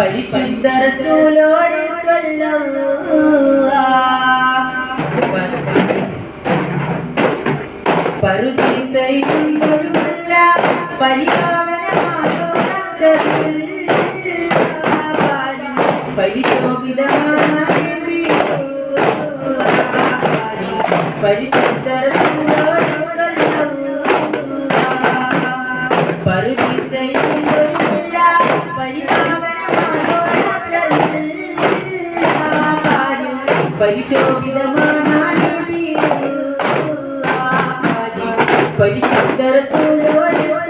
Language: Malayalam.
പരിശുദ്ധ പരുതി സൈന്യമല്ല പരിപാവനമായോ പരിശോഭിതമാണ് പരിശുദ്ധ പരുതി പരിശോഭിതമാണ് പരിശുദ്ധ റസൂലോൽ